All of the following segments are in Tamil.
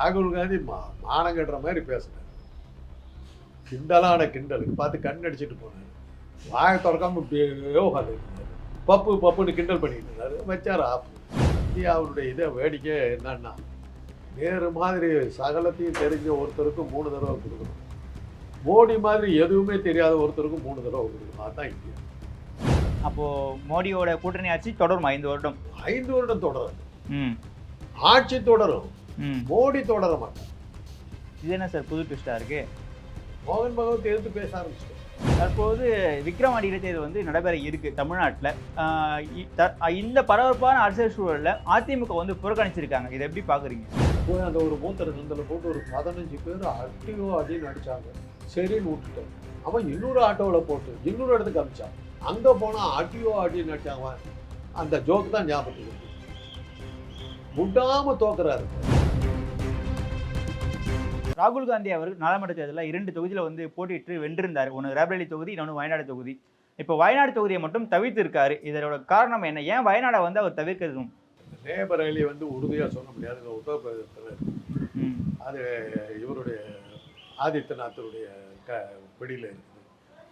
ராகுல் காந்தி மா மானம் கட்டுற மாதிரி பேசினார். கிண்டலான கிண்டலுக்கு பார்த்து கண் அடிச்சிட்டு போனார். வாயை திறக்காம இப்படியே பப்பு பப்புன்னு கிண்டல் பண்ணிட்டு இருந்தாரு. வச்சார் ஆப்பு இந்தியாவுடைய இதை வேடிக்கை என்னன்னா வேறு மாதிரி சகலத்தையும் தெரிஞ்ச ஒருத்தருக்கு மூணு தடவை கொடுக்கணும். மோடி மாதிரி எதுவுமே தெரியாத ஒருத்தருக்கு மூணு தடவை கொடுக்கணும். அதுதான் இந்தியா. அப்போ மோடியோட கூட்டணி ஆட்சி தொடரும் ஐந்து வருடம். ஐந்து வருடம் தொடரும். ம். ஆட்சி தொடரும். மோடி தொடர மாட்டார் இது என்ன சார் புது ட்விஸ்டா இருக்கு? மோகன் பகவத் எதிர்த்து பேச ஆரம்பிச்சிட்டார். தற்போது விக்ரவாண்டி இடைத்தேர்தல் வந்து நடைபெற இருக்கு தமிழ்நாட்டில். இந்த பரபரப்பான அரசியல் சூழல்ல அதிமுக வந்து புறக்கணிச்சிருக்காங்க. இதை எப்படி பாக்குறீங்க? போய் அந்த ஒரு மூத்தர சந்தில் போட்டு ஒரு பதினஞ்சு பேர் அட்டியோ அடின்னு அடிச்சாங்க சரின்னு விட்டுட்டேன். அவன் இன்னொரு ஆட்டோவில் போட்டு இன்னொரு இடத்துக்கு அமிச்சான். அங்கே போனால் அடியோ அடின்னு அடிச்சாங்க அந்த ஜோக் தான் ஞாபகத்துக்கு. விடாம தோக்குறாரு. ராகுல் காந்தி அவர் நாடாளுமன்ற தேர்தலில் இரண்டு தொகுதியில் வந்து போட்டியிட்டு வென்றிருந்தார். ஒன்று ரேபரேலி தொகுதி இன்னொன்று வயநாடு தொகுதி. இப்போ வயநாடு தொகுதியை மட்டும் தவிர்த்து இருக்காரு இதோட காரணம் என்ன? ஏன் வயநாடை வந்து அவர் தவிர்க்கணும் நேபரேலி வந்து உறுதியாக சொல்ல முடியாதுங்க உத்தரப்பிரதேசத்தில் அது இவருடைய ஆதித்யநாத்தருடைய க பிடியில் இருக்குது.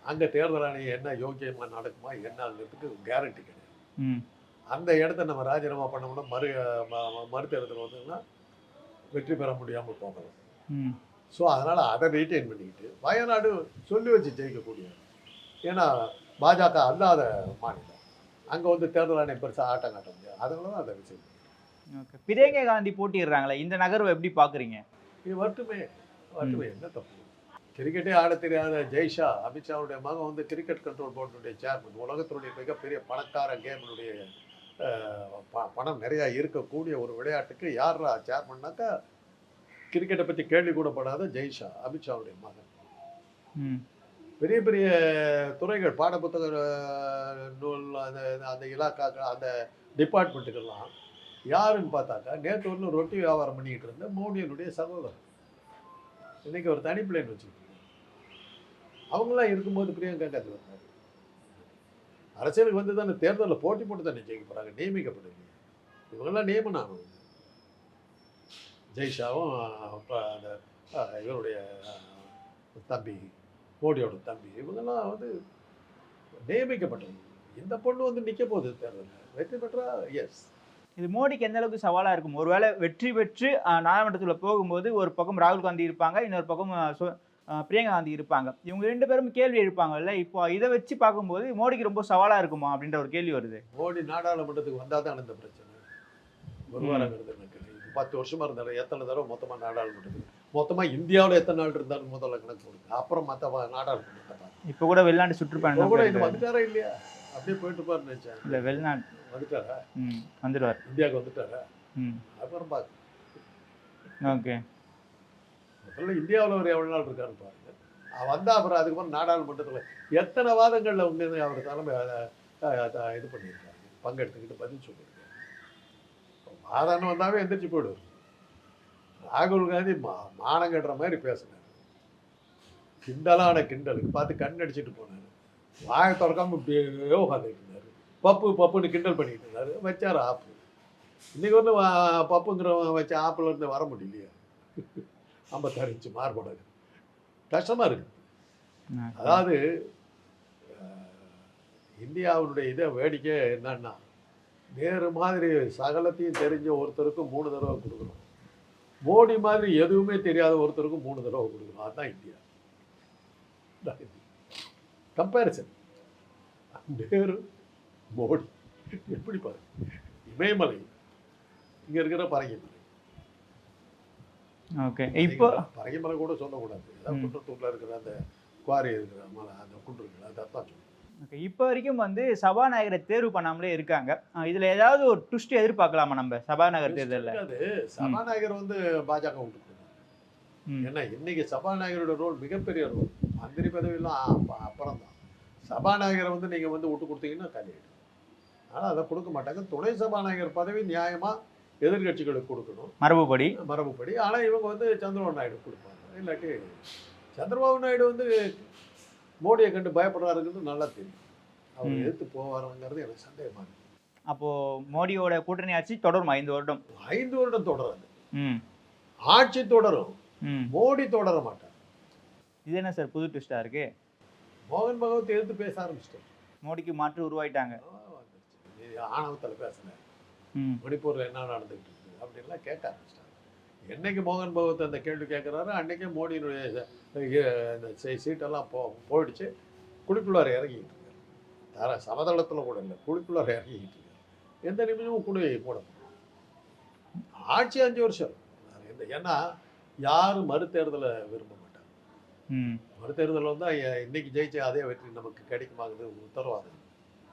அங்கே தேர்தல் ஆணையம் என்ன யோக்கியமாக நடக்குமா என்னங்கிறதுக்கு கேரண்டி கிடையாது. ம். அந்த இடத்த நம்ம ராஜினாமா பண்ணோம்னா மறு ம- ம- மறுதேர்தல் வந்ததுன்னா வெற்றி பெற முடியாமல் போகலாம் ஸோ அதனால் அதை மெயின்டைன் பண்ணிக்கிட்டு வயநாடு சொல்லி வச்சு ஜெயிக்கக்கூடிய ஏன்னா பாஜக அல்லாத மாநிலம். அங்கே வந்து தேர்தல் ஆணையம் பெருசாக ஆட்டம் காட்ட முடியாது. அதனால தான் அதை விஷயம் ஓகே. பிரியங்கா காந்தி போட்டியிடுறாங்களே இந்த நகர்வை எப்படி பார்க்குறீங்க? இது வரட்டுமே வரட்டுமே என்ன தப்பு? கிரிக்கெட்டே ஆட தெரியாத ஜெய்ஷா அமித்ஷாவுடைய மகன் வந்து கிரிக்கெட் கண்ட்ரோல் போர்டுடைய சேர்மன் உலகத்தினுடைய மிகப்பெரிய பணக்கார கேமினுடைய பணம் நிறையா இருக்கக்கூடிய ஒரு விளையாட்டுக்கு யாரா சேர்மன்னாக்கா கிரிக்கெட்டை பற்றி கேள்வி கூட படாத ஜெய்ஷா அமித்ஷாவுடைய மகன். ம். பெரிய பெரிய துறைகள் பாடப்புத்தக நூல் அந்த அந்த இலாக்காக்கள் அந்த டிபார்ட்மெண்ட்டுக்கெல்லாம் யாருன்னு பார்த்தாக்கா நேற்று ஒன்று ரொட்டி வியாபாரம் பண்ணிக்கிட்டு இருந்த மோடியனுடைய சகோதரர். இன்னைக்கு ஒரு தனி பிளேன் வச்சுக்கிட்டு அவங்களாம் இருக்கும்போது பிரியங்கா காந்தி வந்தார். அரசியலுக்கு வந்து தானே தேர்தலில் போட்டி போட்டு தானே ஜெயிக்க போகிறாங்க நியமிக்கப்படலையே. இவங்கெல்லாம் நியமனம் ஆனவங்க ஜெய்ஷாவும் அந்த இவருடைய தம்பி மோடியோட தம்பி இவங்கெல்லாம் வந்து நியமிக்கப்பட்டவங்க இந்த பொண்ணு வந்து நிற்க போகுது தேர்தலில். வெற்றி பெற்றா? எஸ் இது மோடிக்கு எந்த அளவுக்கு சவாலாக இருக்கும்? ஒருவேளை வெற்றி பெற்று நாடாளுமன்றத்தில் போகும்போது ஒரு பக்கம் ராகுல் காந்தி இருப்பாங்க இன்னொரு பக்கம் பிரியங்கா காந்தி இருப்பாங்க. இவங்க ரெண்டு பேரும் கேள்வி எழுப்பாங்கல்ல இப்போ இதை வச்சு பார்க்கும்போது மோடிக்கு ரொம்ப சவாலாக இருக்குமா அப்படின்ற ஒரு கேள்வி வருது. மோடி நாடாளுமன்றத்துக்கு வந்தால் தான் இந்த பிரச்சனை. எனக்கு இது பத்து வருஷமா இருந்தாரு எத்தனை தடவை மொத்தமாக நாடாளுமன்றத்துக்கு மொத்தமாக இந்தியாவில் எத்தனை நாள் இருந்தாலும் முதல்ல கணக்கு போடுங்க. அப்புறம் மற்ற நாடாளுமன்றத்தை. இப்போ கூட வெளிநாட்டு இப்போ கூட சுற்றுப்பயணம் இன்னும் வந்துட்டாரா இல்லையா? அப்படியே போயிட்டு பாரு நினைச்சேன். இல்லை வெளிநாட்டு வந்துட்டாரா? ம் வந்துடுவார். இந்தியாவுக்கு வந்துட்டாரா? ம். அப்புறம் பாருங்க. ஓகே. முதல்ல இந்தியாவில் ஒரு எவ்வளோ நாள் இருக்காருன்னு பாருங்க. வந்தா அப்புறம் அதுக்கப்புறம் நாடாளுமன்றத்தில் எத்தனை வாதங்களில் உங்க அவர் தலைமை இது பண்ணியிருக்காரு. பங்கெடுத்துக்கிட்டு பதில் சொல்லியிருக்காரு. வாதான்னு வந்தாவே எந்திரிச்சு போயிடுவார் ராகுல் காந்தி மா மானம் கட்டுற மாதிரி பேசினார். கிண்டலான கிண்டலுக்கு பார்த்து கண் அடிச்சிட்டு போனார். வாயை திறக்காம இப்படியே உட்காந்துட்டு இருந்தார். பப்பு பப்புன்னு கிண்டல் பண்ணிட்டு இருந்தார். வச்சார் ஆப்பு இன்னைக்கு வந்து பப்புங்கிறவன் வச்ச ஆப்பில் இருந்து வர முடியலையா. ஐம்பத்தாறு இன்ச்சு மார்போட கஷ்டமா இருக்கு. அதாவது இந்தியாவுடைய இதை வேடிக்கை என்னன்னா வேறு மாதிரி சகலத்தையும் தெரிஞ்ச ஒருத்தருக்கு மூணு தடவை கொடுக்கணும். மோடி மாதிரி எதுவுமே தெரியாத ஒருத்தருக்கு மூணு தடவை கொடுக்கணும். அதுதான் இந்தியா. கம்பேரிசன் நேரு மோடி. எப்படி பாரு. இமயமலை. இங்க இருக்கிற பரங்கிமலை. ஓகே. இப்போ பரங்கிமலை கூட சொல்லக்கூடாது. குன்றத்தூர்ல இருக்கிற அந்த குவாரி இருக்கிற மலை அந்த குன்றுகள் அதான் சொல்லணும் ஓகே இப்போ வரைக்கும் வந்து சபாநாயகரை தேர்வு பண்ணாமலே இருக்காங்க. இதுல ஏதாவது ஒரு ட்விஸ்ட் எதிர்பார்க்கலாமா நம்ம சபாநாயகர் தேர்தலில்? சபாநாயகர் வந்து பாஜக விட்டு. ஏன்னா இன்னைக்கு சபாநாயகரோட ரோல் மிகப்பெரிய ரோல் மந்திரி பதவியெல்லாம் அப்ப- அப்புறம் தான் சபாநாயகரை வந்து நீங்க வந்து விட்டு கொடுத்தீங்கன்னா காலியாயிடும் ஆனால் அதை கொடுக்க மாட்டாங்க. துணை சபாநாயகர் பதவி நியாயமா எதிர்க்கட்சிகளுக்கு கொடுக்கணும். மரபுப்படி மரபுப்படி ஆனால் இவங்க வந்து சந்திரபாபு நாயுடு கொடுப்பாங்க. இல்லாட்டி சந்திரபாபு நாயுடு வந்து மோடியை கண்டு பயப்படுறாருங்கிறது நல்லா தெரியும். அவர் ம். எதிர்த்து போவாருங்கிறது எனக்கு சந்தேகமா இருக்கு. அப்போ மோடியோட கூட்டணி ஆட்சி தொடரும் ஐந்து வருடம். ஐந்து வருடம் தொடராது. ஆட்சி தொடரும். மோடி தொடர மாட்டார். இது என்ன சார் புது ட்விஸ்டாக இருக்கு? மோகன் பகவத் எதிர்த்து பேச ஆரம்பிச்சிட்டார். மோடிக்கு மாற்று உருவாயிட்டாங்க. ஆணவத்தில் பேசுனேன். மணிப்பூரில் என்ன நடந்துகிட்டு இருக்கு அப்படின்லாம் கேட்க ஆரம்பிச்சிட்டாங்க என்னைக்கு மோகன் பகவத் அந்த கேள்வி கேட்குறாரோ அன்னைக்கே மோடியினுடைய இந்த சீட்டெல்லாம் போ போயிடுச்சு. குழிக்குள்ளார இறங்கிக்கிட்டு இருக்காரு. தர சமதளத்தில் கூட இல்லை குழிக்குள்ளார இறங்கிக்கிட்டு இருக்காரு. எந்த நிமிஷமும் குழியை போட ஆட்சி அஞ்சு வருஷம். இந்த ஏன்னா யாரும் மறுதேர்தலை விரும்ப மாட்டாங்க. ம். மறுதேர்தல் வந்தால் இன்னைக்கு ஜெயிச்ச அதே வெற்றி நமக்கு கிடைக்குமாங்கிறது உத்தரவாதம்.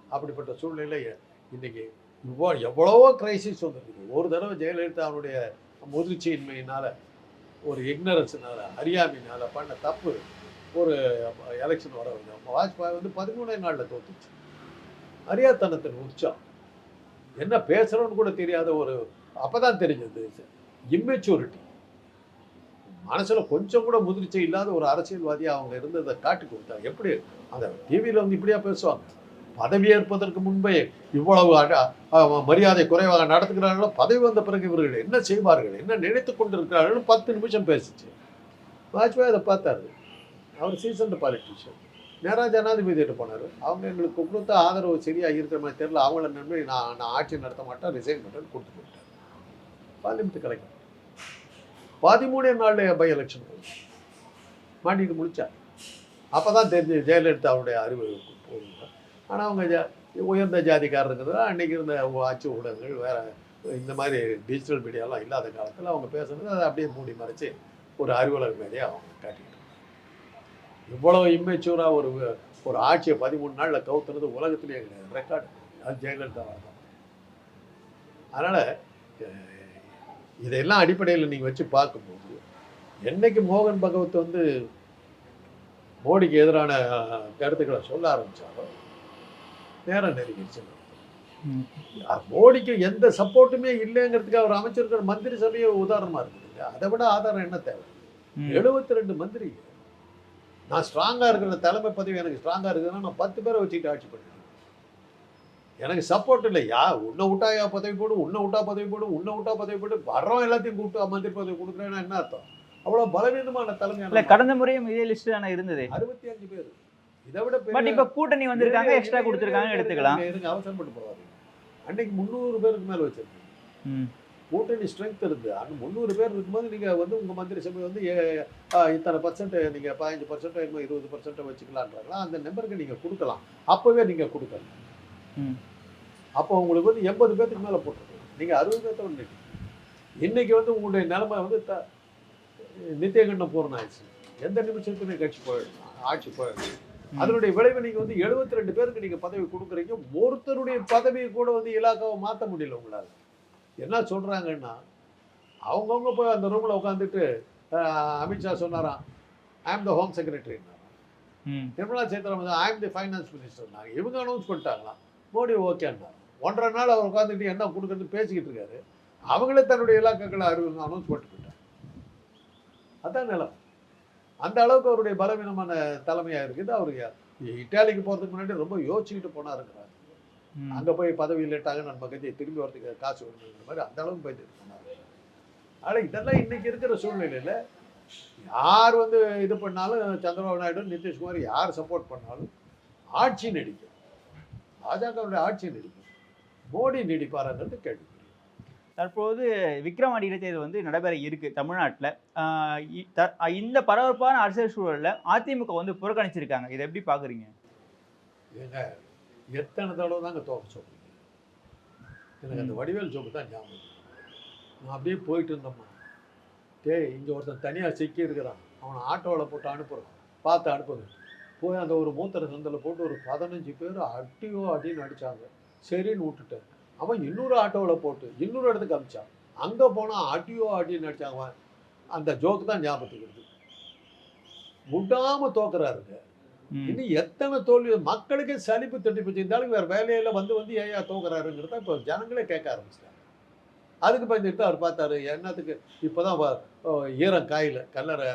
அப்படிப்பட்ட சூழ்நிலையில் இன்னைக்கு இவ்வளோ எவ்வளவோ கிரைசிஸ் வந்திருக்குது. ஒரு தடவை ஜெயலலிதாவுடைய முதிர்ச்சியின்மையினால் ஒரு இக்னரன்ஸினால் அறியாமையினால் பண்ண தப்பு ஒரு எலெக்ஷன் வர வந்து வாஜ்பாய் வந்து பதிமூணே நாளில் தோத்துச்சு. அறியாத்தனத்தின் உற்சாகம் என்ன பேசுகிறோன்னு கூட தெரியாத ஒரு அப்பதான் தெரிஞ்சது. இம்மெச்சூரிட்டி மனசில் கொஞ்சம் கூட முதிர்ச்சி இல்லாத ஒரு அரசியல்வாதியாக அவங்க இருந்ததை காட்டி கொடுத்தாங்க எப்படி? அந்த டிவியில் வந்து இப்படியா பேசுவாங்க. பதவியேற்பதற்கு முன்பே இவ்வளவு மரியாதை குறைவாக நடத்துகிறார்களோ பதவி வந்த பிறகு இவர்கள் என்ன செய்வார்கள் என்ன நினைத்து கொண்டிருக்கிறார்கள் பத்து நிமிஷம் பேசிச்சு. வாஜ்பாய் அதை பார்த்தாரு. அவர் சீசன்டு பாலிட்டிஷியன் நேராக ஜனாதிபதிகிட்ட போனார். அவங்க எங்களுக்கு கொடுத்த ஆதரவு சரியாக இருக்கிற மாதிரி தெரியல. அவங்கள நம்பி நான் நான் ஆட்சி நடத்த மாட்டேன் ரிசைன் பண்ணுறேன்னு கொடுத்து போயிட்டேன் பார்லிமெண்ட் கிடைக்கும் பதிமூணே நாளில் பை எலெக்ஷன் மாட்டிட்டு முடித்தார் அப்போ தான் தெரிஞ்சு ஜெயலலிதா அவருடைய அறிவு போகுங்க ஆனால் அவங்க ஜா உயர்ந்த ஜாதிக்காரருங்கிறது அன்றைக்கி இருந்த ஆட்சி ஊடகங்கள் வேறு இந்த மாதிரி டிஜிட்டல் மீடியாலாம் இல்லாத காலத்தில் அவங்க பேசுனது அதை அப்படியே மூடி மறைச்சி ஒரு அறிவுலக மேலேயே அவங்க காட்டிட்டு இவ்வளவு இம்மெச்சூராக ஒரு ஒரு ஆட்சியை பதிமூணு நாளில் கவுத்துனது உலகத்திலேயே கிடையாது. ரெக்கார்டு அது ஜெயலலிதா தான். அதனால் இதையெல்லாம் அடிப்படையில் நீங்கள் வச்சு பார்க்கும்போது என்றைக்கு மோகன் பகவத் வந்து மோடிக்கு எதிரான கருத்துக்களை சொல்ல ஆரம்பித்தாலும் நேரம் நெருங்கிடுச்சு. மோடிக்கு எந்த சப்போர்ட்டுமே இல்லைங்கிறதுக்கு அவர் அமைச்சிருக்கிற மந்திரி சபையே உதாரணமா இருக்குதுங்க அதை விட ஆதாரம் என்ன தேவை. எழுபத்தி ரெண்டு மந்திரி. நான் ஸ்ட்ராங்கா இருக்கிற தலைமை பதவி எனக்கு ஸ்ட்ராங்கா இருக்குதுன்னா நான் பத்து பேரை வச்சுக்கிட்டு ஆட்சி பண்ணிடுவேன் எனக்கு சப்போர்ட் இல்லை. யா உன்னை விட்டா யா பதவி போடு உன்னை விட்டா பதவி போடு உன்னை விட்டா பதவி போடு. வர்றோம் எல்லாத்தையும் கூப்பிட்டு மந்திரி பதவி கொடுக்குறேன்னா என்ன அர்த்தம்? அவ்வளவு பலவீனமான தலைமை கடந்த முறையும் இதே லிஸ்ட் தானே இருந்தது? அறுபத்தி அஞ்சு பேர். இதை விட பட் இப்ப கூட்டணி வந்திருக்காங்க எக்ஸ்ட்ரா கொடுத்துருக்காங்க எடுத்துக்கலாம். இருங்க, அவசரப்பட்டு போகாதீங்க. அன்னைக்கு முந்நூறு பேருக்கு மேல வச்சிருக்கீங்க. கூட்டணி ஸ்ட்ரென்த் இருந்து அந்த முந்நூறு பேர் இருக்கும்போது நீங்க வந்து உங்க மந்திரி சபை வந்து இத்தனை பர்சன்ட் நீங்க பதினஞ்சு பர்சன்ட் என்னமோ இருபது பர்சன்ட் வச்சுக்கலான்றாங்களா அந்த நம்பருக்கு நீங்க கொடுக்கலாம். அப்பவே நீங்க கொடுக்கலாம் ம். அப்போ உங்களுக்கு வந்து எண்பது பேத்துக்கு மேல போட்டுருக்கோம் நீங்க அறுபது பேர்த்த ஒன்று இன்னைக்கு வந்து உங்களுடைய நிலைமை வந்து த நித்தியகண்டம் பூர்ணம் ஆயிடுச்சு. எந்த நிமிஷத்துலையும் கட்சி போயிடும் ஆட்சி போயிடும். அதனுடைய விளைவு நீங்க வந்து 72 ரெண்டு பேருக்கு நீங்க பதவி கொடுக்குறீங்க. ஒருத்தருடைய பதவியை கூட வந்து இலாக்காவை மாற்ற முடியல உங்களால. என்ன சொல்றாங்கன்னா அவங்கவுங்க போய் அந்த ரூம்ல உட்காந்துட்டு அமித்ஷா சொன்னாராம் ஐ ஆம் the home secretary. Nirmala Sitharaman ஐ ஆம் தி ஃபைனான்ஸ் மினிஸ்டர் இவங்க அனௌன்ஸ் பண்ணிட்டாங்களாம். மோடி ஓகேன்னா ஒன்றரை நாள் அவர் உட்காந்துட்டு என்ன கொடுக்குறது பேசிக்கிட்டு இருக்காரு. அவங்களே தன்னுடைய இலாக்காக்களை அறிவு அனௌன்ஸ் பண்ணிட்டு போயிட்டாங்க. அதான் நிலம். அந்த அளவுக்கு அவருடைய பலவீனமான தலைமையா இருக்குது. அவர் இட்டாலிக்கு போறதுக்கு முன்னாடி ரொம்ப யோசிச்சுக்கிட்டு போனாருங்கிறார். ம். அங்க போய் பதவி இல்லட்டாங்க நம்ம கட்சி திரும்பி வரதுக்கு காசு வேணுங்கிற மாதிரி அந்த அளவுக்கு போயிட்டு போனாரு ஆனா இதெல்லாம் இன்னைக்கு இருக்கிற சூழ்நிலையில யார் வந்து இது பண்ணாலும் சந்திரபாபு நாயுடு நிதிஷ்குமார் யார் சப்போர்ட் பண்ணாலும் ஆட்சி நீடிக்கும். பாஜகவுடைய ஆட்சி நீடிக்கும். மோடி நீடிப்பாருங்கிறது கேள்வி. தற்போது விக்ரவாண்டி இடைத்தேர்தல் வந்து நடைபெற இருக்கு தமிழ்நாட்டில். இந்த பரபரப்பான அரசியல் சூழல்ல அதிமுக வந்து புறக்கணிச்சிருக்காங்க. இதை எப்படி பாக்குறீங்க? ஏங்க எத்தனை தடவை தாங்க தோக்க சொல்றீங்க எனக்கு அந்த வடிவேல் ஜோக்கு தான் ஞாபகம். நான் அப்படியே போயிட்டு இருந்தோம்மா. டேய் இங்கே ஒருத்தன் தனியாக சிக்கி இருக்கிறான். அவனை ஆட்டோவில் போட்டு அனுப்புகிறான் பார்த்து அனுப்புங்க. போய் அந்த ஒரு மூத்தர சந்தில் போட்டு ஒரு பதினஞ்சு பேர் அடியோ அடின்னு அடிச்சாங்க. சரின்னு விட்டுட்டேன். அவன் இன்னொரு ஆட்டோவில் போட்டு இன்னொரு இடத்துக்கு அனுப்பிச்சான் அங்கே போனால் அடின்னு அடிச்சாங்க அவன் அந்த ஜோக்கு தான் ஞாபகத்துக்கு வருது. விடாமல் தோக்குறாருங்க. இன்னும் எத்தனை தோல்வி மக்களுக்கே சலிப்பு தட்டி போச்சு. ஆளுக்கு வேற வேலையில வந்து வந்து ஏயா தோக்குறாருங்கிறத இப்போ ஜனங்களே கேட்க ஆரம்பிச்சிட்டாங்க. அதுக்கு பயந்துட்டு அவர் பார்த்தாரு என்னத்துக்கு? இப்போதான் வ- ஓ, ஈரம் காயில கல்லறை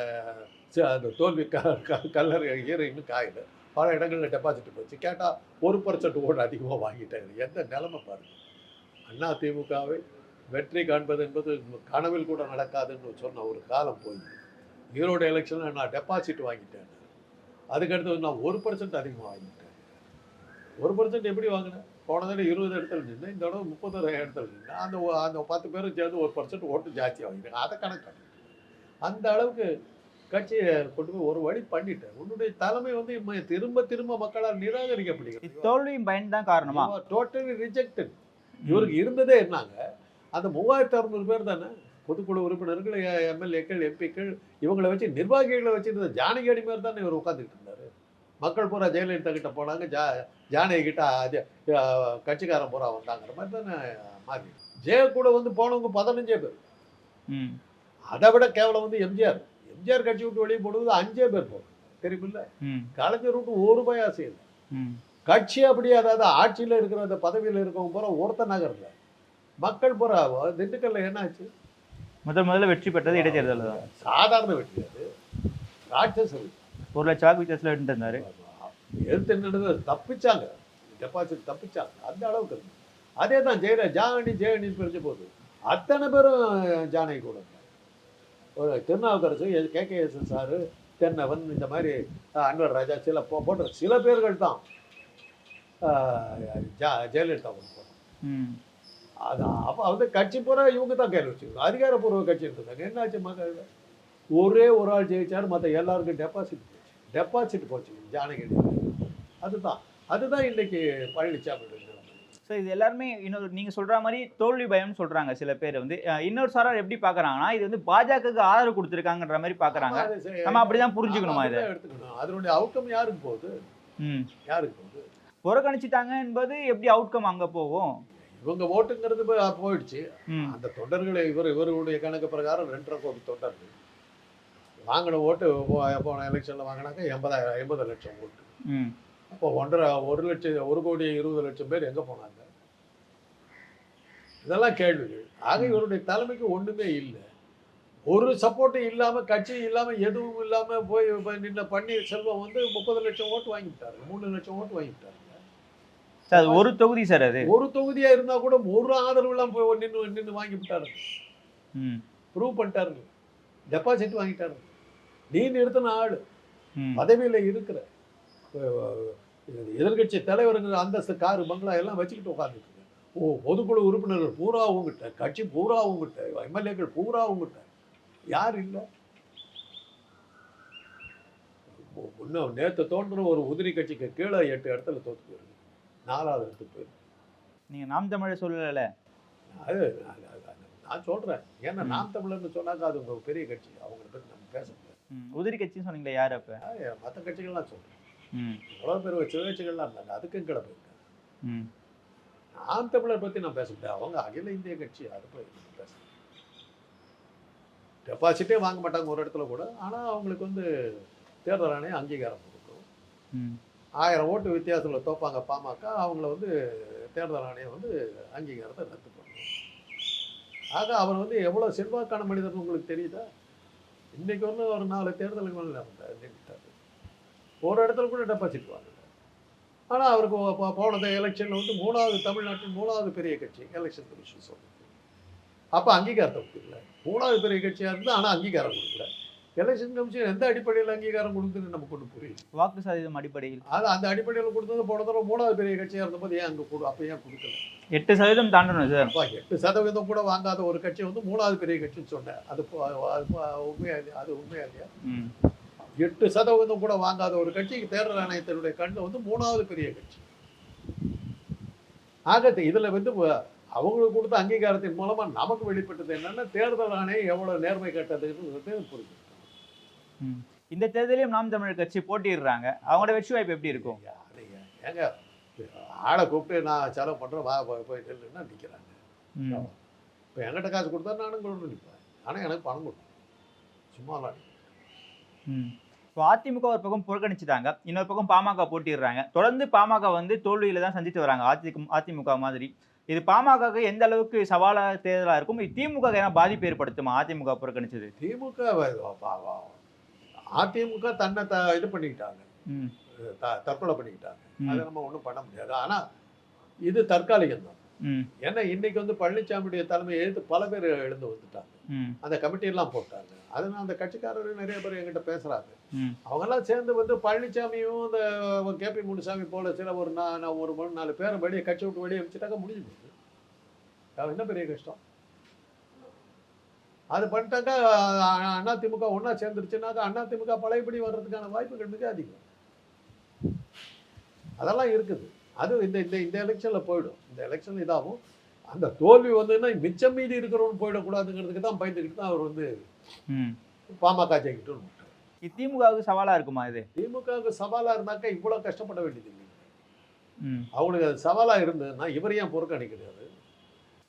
அந்த தோல்வி க கல்லறை ஈரம் இன்னும் காயில. பல இடங்களில் டெபாசிட் போச்சு. கேட்டால் ஒரு பர்சன்ட் ஓட்டு அதிகமாக வாங்கிட்டாங்க எந்த நிலைமை பாருங்க. அண்ணா திமுகவை வெற்றி காண்பது என்பது கனவில் கூட நடக்காதுன்னு சொன்ன ஒரு காலம் போய் ஈரோடு எலெக்ஷனில் நான் டெபாசிட் வாங்கிட்டேன். அதுக்கடுத்து நான் ஒரு பர்சன்ட் அதிகமாக வாங்கிட்டேன். ஒரு பர்சன்ட் எப்படி வாங்கினேன் போன தடவை இருபது இடத்துல நின்று இந்த தடவை முப்பத்தொரு இடத்துல நின்று அந்த அந்த பத்து பேரும் சேர்ந்து ஒரு பர்சன்ட் ஓட்டு ஜாஸ்தியாக வாங்கிட்டேன். அதை கணக்கு அந்த அளவுக்கு கட்சியை கொண்டு போய் ஒரு வழி பண்ணிட்டேன். உன்னுடைய தலைமை வந்து திரும்ப திரும்ப மக்களால் நிராகரிக்கப்படுகிறது. தோல்வியும் பயன் தான் காரணமா? டோட்டலி ரிஜெக்டட் இவருக்கு இருந்ததே என்னங்க? அந்த மூவாயிரத்தி அறுநூறு பேர் தானே? பொதுக்குழு உறுப்பினர்கள் எம்எல்ஏக்கள் எம்பிக்கள் இவங்களை வச்சு நிர்வாகிகளை வச்சிருந்த ஜானகி மாதிரி தானே இவர் உட்காந்துக்கிட்டு இருந்தாரு. மக்கள் பூரா ஜெயலலிதா கிட்ட போனாங்க ஜா ஜானகி கிட்ட கட்சிக்காரன் பூரா வந்தாங்கிற மாதிரி தானே மாறி ஜெய கூட வந்து போனவங்க பதினஞ்சே பேர். அதை விட கேவலம் வந்து எம்ஜிஆர். எம்ஜிஆர் கட்சி விட்டு வெளியே போனது அஞ்சே பேர் போகும் தெரியுமில்ல? கலைஞர் விட்டு ஒரு ரூபாய் செய்யல ம். கட்சி அப்படியே அதாவது ஆட்சியில் இருக்கிற அந்த பதவியில் இருக்கவங்க பூரா ஒருத்த நகரல. மக்கள் பூரா திண்டுக்கல்ல என்னாச்சு முதல் முதல்ல வெற்றி பெற்றது இடைத்தேர்தல் தான். சாதாரண வெற்றி அது. ராட்சச. ஒரு லட்சம் வாக்கு வித்தியாசத்தில் இருந்தாரு. எதிர்த்து நின்றது தப்பிச்சாங்க. டெபாசிட் தப்பிச்சாங்க. அந்த அளவுக்கு இருக்கு அதே தான் ஜெயல ஜானி ஜெயனி பிரிச்ச போது. அத்தனை பேரும் ஜானகி கூட. ஒரு Thirunavukkarasu K K S sir Thennavan இந்த மாதிரி அன்வர் ராஜா சில போன்ற சில பேர்கள் தான். ஜெயலலிதா கூட போனாங்க. ம். அது அப்போ வந்து கட்சி பூரா இவங்க தான் கையில் வச்சுக்கணும் அதிகாரப்பூர்வ கட்சி இருந்தாங்க என்னாச்சு மக்கள் ஒரே ஒரு ஆள் ஜெயிச்சார் மற்ற எல்லாருக்கும் டெபாசிட் போச்சு. டெபாசிட் போச்சு ஜானகி அதுதான். அதுதான் இன்னைக்கு பழனிசாமி ஸோ இது எல்லாருமே இன்னொரு நீங்கள் சொல்கிற மாதிரி தோல்வி பயம்னு சொல்கிறாங்க சில பேர் வந்து. இன்னொரு சாரார் எப்படி பார்க்குறாங்கன்னா இது வந்து பாஜகவுக்கு ஆதரவு கொடுத்துருக்காங்கன்ற மாதிரி பார்க்குறாங்க நம்ம அப்படிதான் புரிஞ்சுக்கணுமா இதை? எடுத்துக்கணும். அதனுடைய அவுட்கம் யாருக்கு போகுது? ம். யாருக்கு போகுது? புறக்கணிச்சிட்டாங்க என்பது எப்படி அவுட்கம் அங்கே போகும்? இவங்க ஓட்டுங்கிறது போய் போயிடுச்சு. அந்த தொண்டர்களை இவர் இவருடைய கணக்கு பிரகாரம் ரெண்டரை கோடி தொண்டர்கள் வாங்கின ஓட்டு போன எலெக்ஷனில் வாங்கினாக்க எண்பதாயிரம் எண்பது லட்சம் ஓட்டு. அப்போ ஒன்றரை ஒரு லட்சம் ஒரு கோடி இருபது லட்சம் பேர் எங்கே போனாங்க? இதெல்லாம் கேள்விகள். ஆக இவருடைய தலைமைக்கு ஒன்றுமே இல்லை. ஒரு சப்போர்ட்டும் இல்லாமல் கட்சி இல்லாமல் எதுவும் இல்லாமல் போய் நின்ன பன்னீர் செல்வம் வந்து முப்பது லட்சம் ஓட்டு வாங்கிவிட்டாரு மூணு லட்சம் ஓட்டு வாங்கிவிட்டாருங்க சார் அது ஒரு தொகுதி சார் அது. ஒரு தொகுதியாக இருந்தால் கூட ஒரு ஆதரவு இல்லாமல் போய் நின்று நின்று வாங்கி விட்டாருங்க ம். ப்ரூவ் பண்ணிட்டாருங்க டெபாசிட் வாங்கிட்டாரு. நீ நிறுத்தின ஆள். பதவியில் இருக்கிற அஹ், எதிர்க்கட்சி தலைவருங்கிற அந்தஸ்து காரு பங்களா எல்லாம் வச்சுக்கிட்டு உட்காந்துருக்குங்க ஓ பொதுக்குழு உறுப்பினர்கள் பூரா உங்ககிட்ட கட்சி பூரா உங்ககிட்ட எம்எல்ஏக்கள் பூரா உங்ககிட்ட. யார் இல்லை? இன்னும் நேற்று தோன்ற ஒரு உதிரி கட்சிக்கு கீழே எட்டு இடத்துல தோத்து போயிருக்கு. நாலாவது இடத்துக்கு போயிருக்கு நீங்கள் நாம் தமிழர் சொல்லலை அது நான் சொல்கிறேன் ஏன்னா நாம் தமிழர்னு சொன்னாக்கா அது உங்க பெரிய கட்சி. அவங்கள பற்றி நம்ம பேச முடியாது. உதிரி கட்சின்னு சொன்னீங்களே யார் அப்போ? மற்ற கட்சிகள்லாம் சொல்கிறேன் ம். எவ்வளோ பேர் சுயேட்சைகள்லாம் இருந்தாங்க அதுக்கும் கிளம்ப இருக்காங்க ம். நாம் தமிழர் பற்றி நான் பேச முடியாது. அவங்க அகில இந்திய கட்சி அது போய் பேச டெபாசிட்டே வாங்க மாட்டாங்க ஒரு இடத்துல கூட. ஆனால் அவங்களுக்கு வந்து தேர்தல் ஆணையம் அங்கீகாரம் கொடுக்கும். ம். ஆயிரம் ஓட்டு வித்தியாசத்தில் தோப்பாங்க பாமக அவங்கள வந்து தேர்தல் ஆணையம் வந்து அங்கீகாரத்தை ரத்து பண்ணுவோம் ஆக அவர் வந்து எவ்வளோ செல்வாக்கான மனிதர்னு உங்களுக்கு தெரியுதா? இன்றைக்கி வந்து ஒரு நாலு தேர்தலுக்கு மேலே நடந்தார் ஒரு இடத்துல கூட டெபாசிட் வாங்கல. ஆனால் அவருக்கு போனது எலெக்ஷனில் வந்து மூணாவது தமிழ்நாட்டின் மூணாவது பெரிய கட்சி எலெக்ஷன் கமிஷன் சொல்லுது அப்போ அங்கீகாரத்தை கொடுக்கல. மூணாவது பெரிய கட்சியாக இருந்தால் ஆனால் அங்கீகாரம் கொடுக்கல. எலெக்ஷன் கமிஷன் எந்த அடிப்படையில் அங்கீகாரம் கொடுக்குதுன்னு நமக்கு ஒன்றும் புரியல. வாக்கு சதவீதம் அடிப்படையில். அது அந்த அடிப்படையில் கொடுத்தது போன தடவை மூணாவது பெரிய கட்சியாக இருந்தபோது ஏன் அங்கே கொடு அப்போ ஏன் கொடுக்கல? எட்டு சதவீதம் தாண்டணும் சார். எட்டு சதவீதம் கூட வாங்காத ஒரு கட்சி வந்து மூணாவது பெரிய கட்சின்னு சொன்னேன். அது உண்மையா அது உண்மையா இல்லையா? எட்டு சதவீதம் கூட வாங்காத ஒரு கட்சிக்கு தேர்தல் ஆணையத்தினுடைய கண்ணில் வந்து மூணாவது பெரிய கட்சி. ஆக இதில் வந்து அவங்களுக்கு கொடுத்த அங்கீகாரத்தின் மூலமா நமக்கு வெளிப்பட்டது என்னன்னா தேர்தல் ஆணையம் எவ்வளவு நேர்மை கட்டதுன்னு ம் இந்த தேர்தலையும் நாம் தமிழர் கட்சி போட்டிடுறாங்க அவங்களோட வெற்றி வாய்ப்பு எப்படி இருக்கும்? ஏங்க ஆளை கூப்பிட்டு நான் செலவு பண்றேன் வா போய் போய் நில்லுன்னா நிற்கிறாங்க இப்போ என்கிட்ட காசு கொடுத்தா நானும் கொண்டு நிற்பேன் ஆனால் எனக்கு பணம் கொடுக்கும் சும்மாலாம் இப்போ அதிமுக ஒரு பக்கம் புறக்கணிச்சுட்டாங்க. இன்னொரு பக்கம் பாமக போட்டிடுறாங்க தொடர்ந்து பாமக வந்து தோல்வியில தான் சந்தித்து வராங்க அதிமுக அதிமுக மாதிரி. இது பாமகவுக்கு எந்த அளவுக்கு சவாலாக தேர்தலாக இருக்கும்? இது திமுக ஏன்னா பாதிப்பு ஏற்படுத்துமா அதிமுக புறக்கணிச்சது? திமுக அதிமுக தன்னை த இது பண்ணிக்கிட்டாங்க. த தற்கொலை பண்ணிக்கிட்டாங்க. அதை நம்ம ஒன்றும் பண்ண முடியாது. ஆனால் இது தற்காலிகம் தான். ஏன்னா இன்னைக்கு வந்து பழனிசாமியுடைய தலைமையை எதிர்த்து பல பேர் எழுந்து வந்துட்டாங்க. அந்த கமிட்டி எல்லாம் போட்டாங்க. அதனால அந்த கட்சிக்காரர்கள் நிறைய பேர் என்கிட்ட பேசுறாங்க அவங்கெல்லாம் சேர்ந்து வந்து பழனிசாமியும் இந்த கேபி முனுசாமி போல சில ஒரு நான் ஒரு மூணு நாலு பேரை வெளியே கட்சி விட்டு வெளியே வச்சுட்டாக்க முடிஞ்சு போகுது என்ன பெரிய கஷ்டம்? அது பண்ணிட்டாக்கா அண்ணா திமுக ஒன்றா சேர்ந்துருச்சுனாக்கா அண்ணா திமுக பழையபடி வர்றதுக்கான வாய்ப்புகள் மிக அதிகம். அதெல்லாம் இருக்குது. அது இந்த இந்த இந்த எலெக்ஷனில் போயிடும். இந்த எலெக்ஷன் இதாகும். அந்த தோல்வி வந்ததுன்னா மிச்சம் மீதி இருக்கிறவன் போயிடக்கூடாதுங்கிறதுக்கு தான் பயந்துக்கிட்டு தான் அவர் வந்து பாமக ஜெயிக்கிட்டு திமுகவுக்கு சவாலா இருக்குமா இது? திமுகவுக்கு சவாலாக இருந்தாக்கா இவ்வளோ கஷ்டப்பட வேண்டியது இல்லை அவங்களுக்கு அது சவாலாக இருந்ததுன்னா இவர் ஏன் புறக்கணிக்கிறாரு?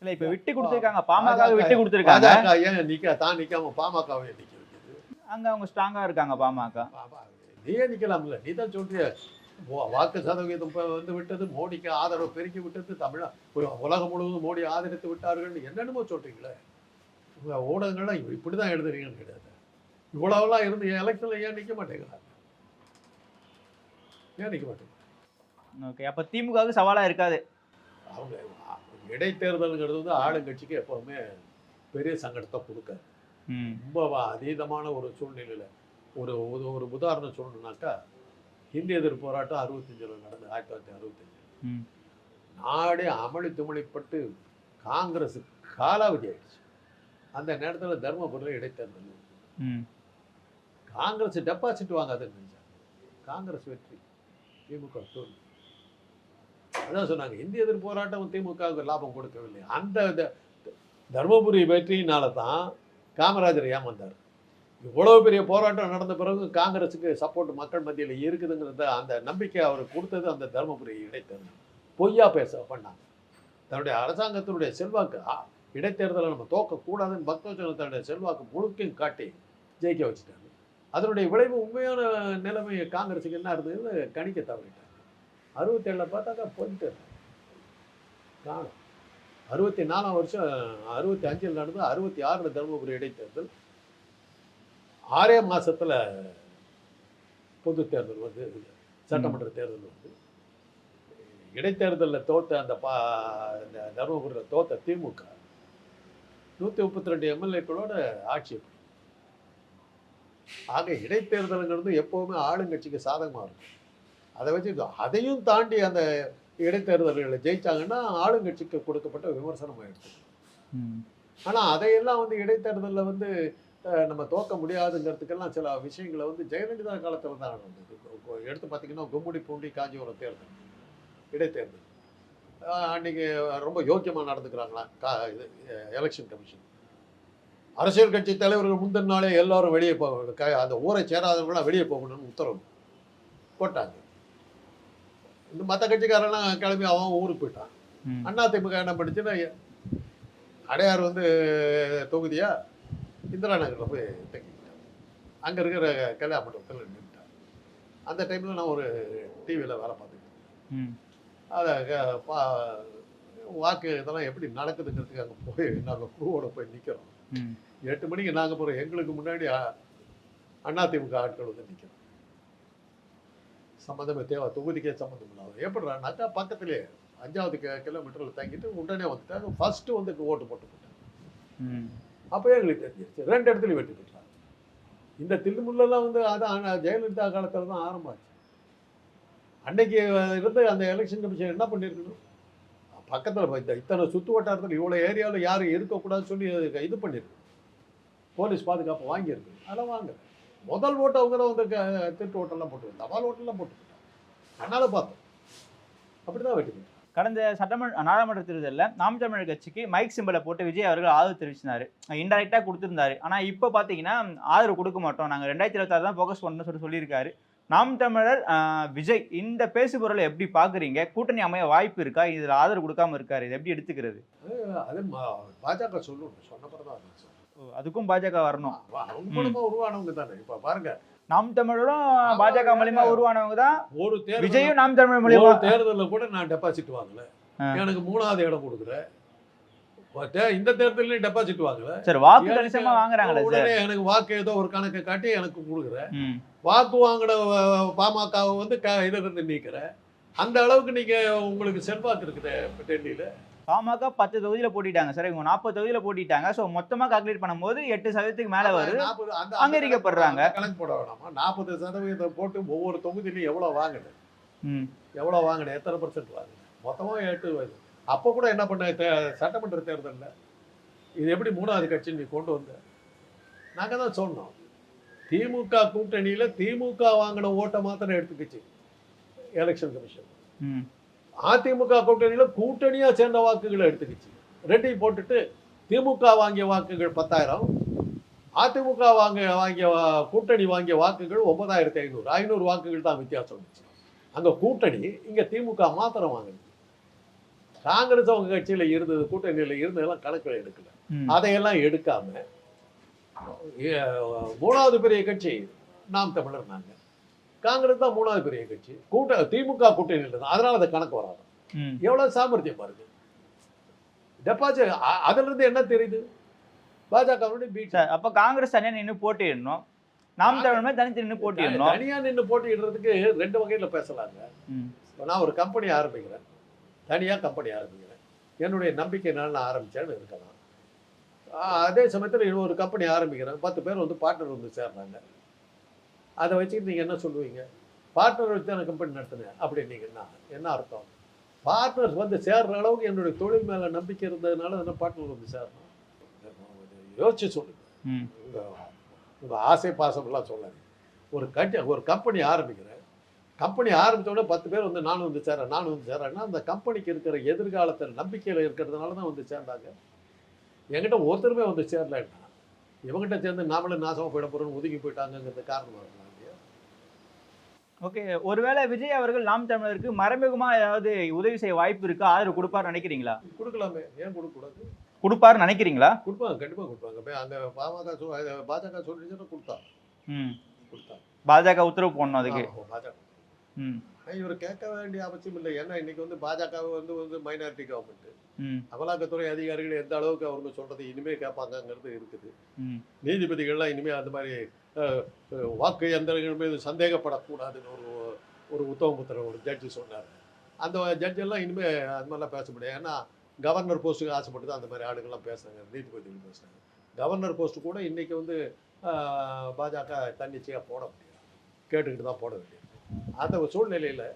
இல்ல இப்ப விட்டு கொடுத்துருக்காங்க. பாமக விட்டு கொடுத்துருக்காங்க. ஏன் நிக்க தான் நிக்காம பாமகவை நிக்க வைக்கிறது அங்க அவங்க ஸ்ட்ராங்கா இருக்காங்க பாமக. நீயே நிக்கலாம்ல. நீ தான் சொல்றிய. வாக்கு சதவீதம் வந்து விட்டது. மோடிக்கு ஆதரவு பெருக்கி விட்டது. தமிழா உலகம் முழுவதும் மோடி ஆதரித்து விட்டார்கள் என்னென்னமோ சொல்றீங்களே. உங்க ஊடகங்கள்லாம் இப்ப- இப்படிதான் எழுதுறீங்கன்னு கிடையாது. இவ்வளவுலாம் இருந்து எலெக்ஷன்ல ஏன் நிக்க மாட்டேங்கிறாங்க? ஏன் நிக்க மாட்டேங்கிறாங்க? ஓகே அப்ப திமுகவுக்கு சவாலா இருக்காது. அவங்க இடைத்தேர்தலுங்கிறது வந்து ஆளுங்கட்சிக்கு எப்பவுமே பெரிய சங்கடத்தை கொடுக்காது. ரொம்ப அதீதமான ஒரு சூழ்நிலையில் ஒரு ஒரு உதாரணம் சொல்லணும்னாக்கா இந்திய எதிர்ப்பு போராட்டம் அறுபத்தஞ்சில் நடந்தது ஆயிரத்தி தொள்ளாயிரத்தி அறுபத்தஞ்சு நாடே அமளி துமளிப்பட்டு காங்கிரஸ் காலாவதி ஆயிடுச்சு. அந்த நேரத்தில் தர்மபுரியில் இடைத்தேர்தல். காங்கிரஸ் டெபாசிட் வாங்காதுன்னு நினைச்சாங்க. காங்கிரஸ் வெற்றி திமுக தோல்வி. அதான் சொன்னாங்க. இந்திய எதிர்ப்பு போராட்டம் திமுகவுக்கு லாபம் கொடுக்கவில்லை. அந்த த- தர்மபுரி வெற்றியினால தான் காமராஜர் ஏமாந்தார். இவ்வளவு பெரிய போராட்டம் நடந்த பிறகு காங்கிரஸுக்கு சப்போர்ட் மக்கள் மத்தியில் இருக்குதுங்கிறத அந்த நம்பிக்கை அவர் கொடுத்தது அந்த தர்மபுரி இடைத்தேர்தல். பொய்யா பேச பண்ணாங்க. தன்னுடைய அரசாங்கத்தினுடைய செல்வாக்கு ஆ, இடைத்தேர்தலை நம்ம தோக்கக்கூடாதுன்னு தன்னுடைய செல்வாக்கு முழுக்கையும் காட்டி ஜெயிக்க வச்சுட்டாங்க. அதனுடைய விளைவு உண்மையான நிலைமை காங்கிரஸுக்கு என்ன இருந்ததுன்னு கணிக்க தவறிட்டாங்க. அறுபத்தேழில் பார்த்தாக்கா போயிட்டு காணும் அறுபத்தி நாலாம் வருஷம் அறுபத்தி அஞ்சில் நடந்து அறுபத்தி ஆறில் தருமபுரி இடைத்தேர்தல். ஆறே மாசத்துல பொது தேர்தல் வந்து சட்டமன்ற தேர்தல் வந்து. இடைத்தேர்தலில் தோத்த அந்த பா இந்த தருமபுரியில் தோத்த திமுக நூற்றி முப்பத்தி ரெண்டு எம்எல்ஏக்களோட ஆட்சி. ஆக இடைத்தேர்தலுங்கிறது எப்போவுமே ஆளுங்கட்சிக்கு சாதகமாக இருக்கும். அதை வச்சு அதையும் தாண்டி அந்த இடைத்தேர்தல்களில் ஜெயிச்சாங்கன்னா ஆளுங்கட்சிக்கு கொடுக்கப்பட்ட விமர்சனம் ஆயிடுச்சு ஆனால் அதையெல்லாம் வந்து இடைத்தேர்தலில் வந்து நம்ம தோக்க முடியாதுங்கிறதுக்கெல்லாம் சில விஷயங்களை வந்து ஜெயலலிதா காலத்தில் தான் நடந்தது. எடுத்து பார்த்தீங்கன்னா கும்முடி பூண்டி காஞ்சிபுரம் தேர்தல் இடைத்தேர்தல். அன்னைக்கு ரொம்ப யோக்கியமாக நடந்துக்கிறாங்களா? கா இது எலெக்ஷன் கமிஷன் அரசியல் கட்சி தலைவர்கள் முந்தின நாளே எல்லாரும் வெளியே போ க- அந்த ஊரை சேராதவங்களாம் வெளியே போகணும்னு உத்தரவு போட்டாங்க. இந்த மற்ற கட்சிக்காரெல்லாம் கிளம்பி அவன் ஊருக்கு போயிட்டான். அண்ணா திமுக என்ன பண்ணுச்சுன்னா அடையார் வந்து தொகுதியா இந்திரா நகரில் போய் தங்கிக்கிட்டான் அங்கே இருக்கிற கல்யாண மண்டபத்தில் நின்றுட்டான் அந்த டைமில் நான் ஒரு டிவியில் வேலை பார்த்துக்கிட்டேன் அதை பா வாக்கு இதெல்லாம் எப்படி நடக்குதுங்கிறதுக்கு அங்கே போய் நாங்கள் குழுவோட போய் நிற்கிறோம் எட்டு மணிக்கு நாங்கள் போகிறோம் எங்களுக்கு முன்னாடி அ- அண்ணா திமுக ஆட்கள் வந்து நிற்கிறோம் சம்மந்தமே தேவை. தொகுதிக்கே சம்மந்தம் இல்லாத. எப்படினாக்கா பக்கத்துலேயே அஞ்சாவது கி கிலோமீட்டரில் தங்கிட்டு உடனே வந்துட்டாங்க ஃபர்ஸ்ட்டு வந்து ஓட்டு போட்டு போட்டாங்க அப்போயே எங்களுக்கு தெரிஞ்சிருச்சு. ரெண்டு இடத்துலையும் வெற்றி பெற்றாங்க. இந்த தில்லுமுள்ளெல்லாம் வந்து அதான் ஜெயலலிதா காலத்தில் தான் ஆரம்பமாச்சு. அன்னைக்கு இருந்த அந்த எலெக்ஷன் கமிஷன் என்ன பண்ணியிருக்கணும் பக்கத்தில் இத்தனை சுற்று வட்டாரத்தில் இவ்வளோ ஏரியாவில் யாரும் இருக்கக்கூடாதுன்னு சொல்லி இது பண்ணியிருக்கு போலீஸ் பாதுகாப்பு வாங்கியிருக்கு. அதெல்லாம் வாங்க முதல் ஓட்டு அவங்க தான் வந்து திருட்டு ஓட்டெல்லாம் போட்டு தபால் ஓட்டெல்லாம் போட்டு அதனால பார்த்தோம். அப்படி தான் வெற்றி பெற்றோம். கடந்த சட்டமன்ற நாடாளுமன்ற தேர்தலில் நாம் தமிழர் கட்சிக்கு மைக் சிம்பலை போட்டு விஜய் அவர்கள் ஆதரவு தெரிவிச்சினாரு. இன்டெரக்டாக கொடுத்துருந்தாரு. ஆனால் இப்போ பார்த்தீங்கன்னா ஆதரவு கொடுக்க மாட்டோம். நாங்கள் ரெண்டாயிரத்தி இருபத்தாறு தான் ஃபோக்கஸ் பண்ணணும்னு சொல்லி சொல்லியிருக்காரு. நாம் தமிழர் விஜய் இந்த பேசுபொருளை எப்படி பார்க்குறீங்க கூட்டணி அமைய வாய்ப்பு இருக்கா? இதில் ஆதரவு கொடுக்காம இருக்காரு. இது எப்படி எடுத்துக்கிறது? அது பாஜக சொல்லணும் சொன்ன பிறகு தான் அதுக்கும் பாஜக வரணும். மூலமா உருவானவங்க தானே. இப்ப பாருங்க. நாம் தமிழரும் பாஜக மூலியமா உருவானவங்க தான். ஒரு தேர்தல் விஜயும் நாம் தமிழர் மூலியமா. ஒரு தேர்தல்ல கூட நான் டெபாசிட் வாங்கல. எனக்கு மூணாவது இடம் கொடுக்குற. ஒரு தே- இந்த தேர்தலையும் டெபாசிட் வாங்கல. சரி வாக்கு கணிசமா வாங்குறாங்களே சார். உடனே எனக்கு வாக்கு ஏதோ ஒரு கணக்கு காட்டி எனக்கு கொடுக்குற. ம். வாக்கு வாங்கின பாமகவை வந்து க இதுல இருந்து நீக்கிற. அந்த அளவுக்கு நீங்க உங்களுக்கு செல்வாக்கு இருக்குது டெல்லியில? பாமக பத்து தொகுதியில போட்டிட்டாங்க சார். இவங்க நாற்பது தொகுதியில போட்டிட்டாங்க. ஸோ மொத்தமா கால்குலேட் பண்ணும்போது எட்டு சதவீதத்துக்கு மேல வருது அங்கீகரிக்கப்படுறாங்க. கணக்கு போட வேணாமா? நாற்பது சதவீதம் போட்டு ஒவ்வொரு தொகுதியிலையும் எவ்வளோ வாங்கினேன் ம். எவ்வளோ வாங்கினேன் எத்தனை பர்சன்ட் வாங்கினேன் மொத்தமாக எட்டு வருது. அப்போ கூட என்ன பண்ண சட்டமன்ற தேர்தலில்? இது எப்படி மூணாவது கட்சி நீ கொண்டு வந்த? நாங்கள் தான் சொன்னோம். திமுக கூட்டணியில் திமுக வாங்கின ஓட்டை மாத்திரம் எடுத்துக்கிச்சு. எலெக்ஷன் கமிஷன் ம். அதிமுக கூட்டணியில் கூட்டணியாக சேர்ந்த வாக்குகளை எடுத்துக்கிச்சு. ரெண்டையும் போட்டுட்டு திமுக வாங்கிய வாக்குகள் பத்தாயிரம். அதிமுக வாங்க வாங்கிய கூட்டணி வாங்கிய வாக்குகள் ஒன்பதாயிரத்தி ஐநூறு. ஐநூறு வாக்குகள் தான் வித்தியாசம் இருந்துச்சு அங்கே கூட்டணி இங்கே திமுக மாத்திரம் வாங்குது. காங்கிரஸ் அவங்க கட்சியில் இருந்தது கூட்டணியில் இருந்ததெல்லாம் கணக்கில் எடுக்கல. அதையெல்லாம் எடுக்காம மூணாவது பெரிய கட்சி நாம் தமிழர் நாங்கள் காங்கிரஸ் தான் மூணாவது பெரிய கட்சி. கூட்ட திமுக கூட்டணியில் தான் அதனால அந்த கணக்கு வராது. ம். எவ்வளவு சாமர்த்தியம் பாருங்க. டெபாசிட் அதுல இருந்து என்ன தெரியுது? சார் அப்ப காங்கிரஸ் தனியா நின்று போட்டிடணும் நாம் தமிழ் தனித்து நின்று போட்டிடணும் தனியா நின்று போட்டியிடுறதுக்கு ரெண்டு வகையில பேசலாங்க. இப்போ நான் ஒரு கம்பெனி ஆரம்பிக்கிறேன். தனியா கம்பெனி ஆரம்பிக்கிறேன். என்னுடைய நம்பிக்கையினால நான் ஆரம்பிச்சேன்னு இருக்கலாம் அதே சமயத்தில் இன்னொரு கம்பெனி ஆரம்பிக்கிறேன். பத்து பேர் வந்து பார்ட்னர் வந்து சேர்றாங்க. அதை வச்சுக்கிட்டு நீங்கள் என்ன சொல்லுவீங்க? பார்ட்னர் வச்சு நான் கம்பெனி நடத்தினேன் அப்படின்னீங்கன்னா என்ன அர்த்தம்? பார்ட்னர்ஸ் வந்து சேர்ற அளவுக்கு என்னுடைய தொழில் மேலே நம்பிக்கை இருந்ததுனால என்ன பார்ட்னர் வந்து சேரணும்? யோசிச்சு சொல்லுங்க. உங்கள் உங்கள் ஆசை பாசமெல்லாம் சொல்லாது ஒரு கட்டி ஒரு கம்பெனி ஆரம்பிக்கிறேன். கம்பெனி ஆரம்பித்த உடனே பத்து பேர் வந்து நானும் வந்து சேரேன் நானும் வந்து சேரேன்னா அந்த கம்பெனிக்கு இருக்கிற எதிர்காலத்தில் நம்பிக்கையில் இருக்கிறதுனால தான் வந்து சேர்ந்தாங்க. என்கிட்ட ஒருத்தருமே வந்து சேரலன்னா இவங்ககிட்ட சேர்ந்து நாமளும் நாசமாக போயிட போகிறோம்னு ஒதுங்கி போயிட்டாங்கங்கிறது இல்லையா ஓகே ஒருவேளை விஜய் அவர்கள் நாம் தமிழருக்கு மறைமுகமா ஏதாவது உதவி செய்ய வாய்ப்பு இருக்கா? ஆதரவு கொடுப்பாரு நினைக்கிறீங்களா? கொடுக்கலாமே. ஏன் கொடுக்கக்கூடாது? கொடுப்பாரு நினைக்கிறீங்களா? கொடுப்பாங்க கண்டிப்பாக கொடுப்பாங்க. அந்த பாமக பாஜக சொல்லிச்சுன்னா கொடுத்தா. ம். கொடுத்தா. பாஜக உத்தரவு போடணும் அதுக்கு. பாஜக. ம். இவர் கேட்க வேண்டிய அவசியம் இல்லை. ஏன்னா இன்னைக்கு வந்து பாஜக வந்து வந்து மைனாரிட்டி கவர்மெண்ட் அமலாக்கத்துறை அதிகாரிகள் எந்த அளவுக்கு அவங்க சொல்றது இனிமே கேட்பாங்கங்கிறது இருக்குது. நீதிபதிகள்லாம் இனிமே அந்த மாதிரி வாக்கு எந்திரங்கள் மீது சந்தேகப்படக்கூடாதுன்னு ஒரு ஒரு உத்தமபுத்திர ஒரு ஜட்ஜி சொன்னார். அந்த ஜட்ஜெல்லாம் இனிமேல் அது மாதிரிலாம் பேச முடியாது. ஏன்னா கவர்னர் போஸ்ட்டுக்கு ஆசைப்பட்டு தான் அந்த மாதிரி ஆளுங்கள்லாம் பேசுகிறாங்க நீதிபதிகள் பேசுகிறாங்க கவர்னர் போஸ்ட் கூட இன்றைக்கி வந்து பாஜக தன்னிச்சையாக போட முடியாது. கேட்டுக்கிட்டு தான் போட வேண்டியது. அந்த சூழ்நிலையில்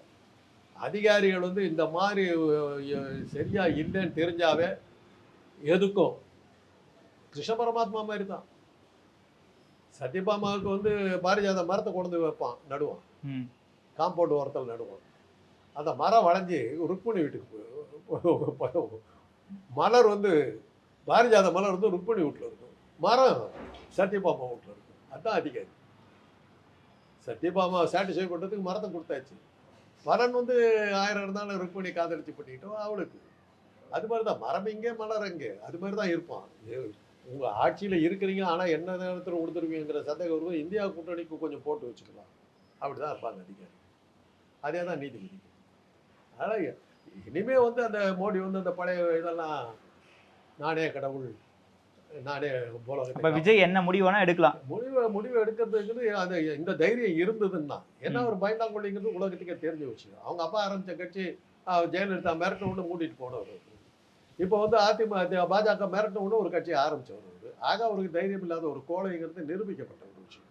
அதிகாரிகள் வந்து இந்த மாதிரி சரியாக இல்லைன்னு தெரிஞ்சாவே எதுக்கும்? கிருஷ்ண பரமாத்மா மாதிரி தான். சத்யபாமாவுக்கு வந்து பாரிஜாத மரத்தை கொண்டு வைப்பான் நடுவான். காம்பவுண்ட் ஓரத்தில் நடுவான். அந்த மரம் வளைஞ்சி ருக்மிணி வீட்டுக்கு மலர் வந்து பாரிஜாத மலர் வந்து ருக்மிணி வீட்டில் இருக்கும். மரம் சத்யபாமா வீட்டில் இருக்கும். அதுதான் அதிகாரி. சத்யபாமா சாட்டிஸ்ஃபை பண்ணுறதுக்கு மரத்தை கொடுத்தாச்சு. மரன் வந்து ஆயிரம் இருந்தாலும் ருக்மிணி காதலிச்சு பண்ணிக்கிட்டோம் அவளுக்கு. அது மாதிரி தான் மரம் இங்கே மலர் அங்கே. அது மாதிரி தான் இருப்பான் உங்கள் ஆட்சியில் இருக்கிறீங்க ஆனால் என்ன நேரத்தில் கொடுத்துருவீங்கிற சந்தேகம் இந்தியா கூட்டணிக்கு கொஞ்சம் போட்டு வச்சுக்கலாம். அப்படி தான் இருப்பாங்க அதிகாரி. அதே தான் நீதிபதி. அதனால் இனிமே வந்து அந்த மோடி வந்து அந்த பழைய இதெல்லாம் நானே கடவுள் நானே போல அப்ப விஜய் என்ன முடிவு வேணா எடுக்கலாம். முடிவு முடிவு எடுக்கிறதுக்கு அது இந்த தைரியம் இருந்ததுன்னா என்ன ஒரு பயந்தாங்கொள்ளிங்கிறது உலகத்துக்கே தெரிஞ்ச விஷயம். அவங்க அப்பா ஆரம்பிச்ச கட்சி ஜெயலலிதா மிரட்ட ஒன்று மூடிட்டு போனவர். இப்போ வந்து அதிமுக பாஜக மிரட்ட ஒன்று ஒரு கட்சியை ஆரம்பிச்சவர் அவரு. ஆக அவருக்கு தைரியம் இல்லாத ஒரு கோழைங்கிறது நிரூபிக்கப்பட்ட ஒரு விஷயம்.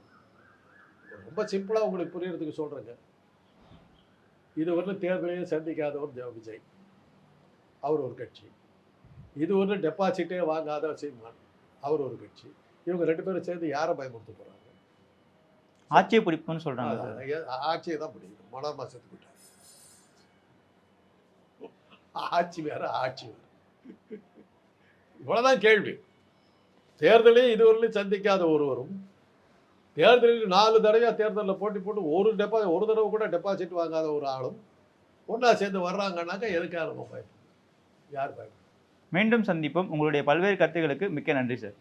ரொம்ப சிம்பிளாக உங்களுக்கு புரியறதுக்கு சொல்கிறேங்க இதுவரையிலும் தேர்தலையும் சந்திக்காதவர் ஜெ- விஜய். அவர் ஒரு கட்சி. இதுவரையிலும் டெபாசிட்டே வாங்காத சீமான். அவர் ஒரு கட்சி. இவங்க ரெண்டு பேரும் சேர்ந்து யாரை பயமுறுத்த போகிறாங்க ஆட்சியை பிடிப்புன்னு சொல்றாங்க சார். ஆட்சியை தான் பிடிக்கும் மலர் மாசத்துக்கு விட்டார் ஆட்சி வேற ஆட்சி வேற. இவ்வளவுதான் கேள்வி. தேர்தலே இதுவரையிலும் சந்திக்காத ஒருவரும் தேர்தலில் நாலு தடவையாக தேர்தலில் போட்டி போட்டு ஒரு டெபா ஒரு தடவை கூட டெபாசிட் வாங்காத ஒரு ஆளும் ஒன்றா சேர்ந்து வர்றாங்கன்னாக்கா எதுக்காக நம்ம பயப்படும் யார் பயப்படும் மீண்டும் சந்திப்போம். உங்களுடைய பல்வேறு கருத்துகளுக்கு மிக்க நன்றி சார்.